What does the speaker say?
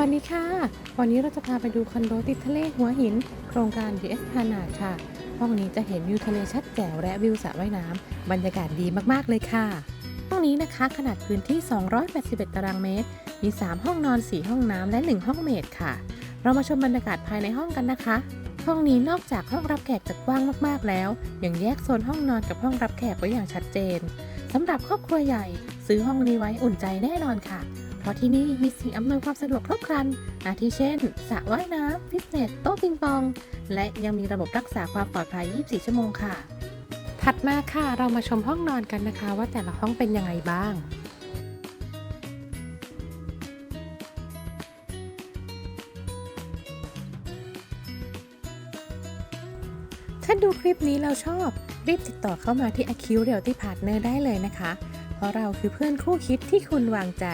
วัสดีค่ะ วันนี้เราจะพาไปดูคอนโดติดทะเลหัวหิน โครงการ DS พานาดค่ะ ห้องนี้จะเห็นวิวทะเลชัดแจ๋วและวิวสระว่ายน้ำบรรยากาศดีมากๆเลยค่ะ ห้องนี้นะคะขนาดพื้นที่ 281 ตารางเมตร มี 3 ห้องนอน 4 ห้องน้ำและ 1 ห้องเมดค่ะ เรามาชมบรรยากาศภายในห้องกันนะคะ ห้องนี้นอกจากห้องรับแขกจะกว้างมากๆแล้ว ยังแยกโซนห้องนอนกับห้องรับแขกไว้อย่างชัดเจนสำหรับครอบครัวใหญ่ ซื้อห้องนี้ไว้อุ่นใจแน่นอนค่ะ ราะที่นี่มีสิ่งอำนวยความสะดวกครบครัน อาทิเช่นสระว่ายน้ำฟิตเนส โต๊ะปิงปอง และยังมีระบบรักษาความปลอดภัย 24 ชั่วโมงค่ะ ถัดมาค่ะ เรามาชมห้องนอนกันนะคะ ว่าแต่ละห้องเป็นยังไงบ้างถ้าดูคลิปนี้เราชอบ รีบติดต่อเข้ามาที่ a q u i r e a l t y Partner ได้เลยนะคะ เพราะเราคือเพื่อนคู่คิดที่คุณวางใจ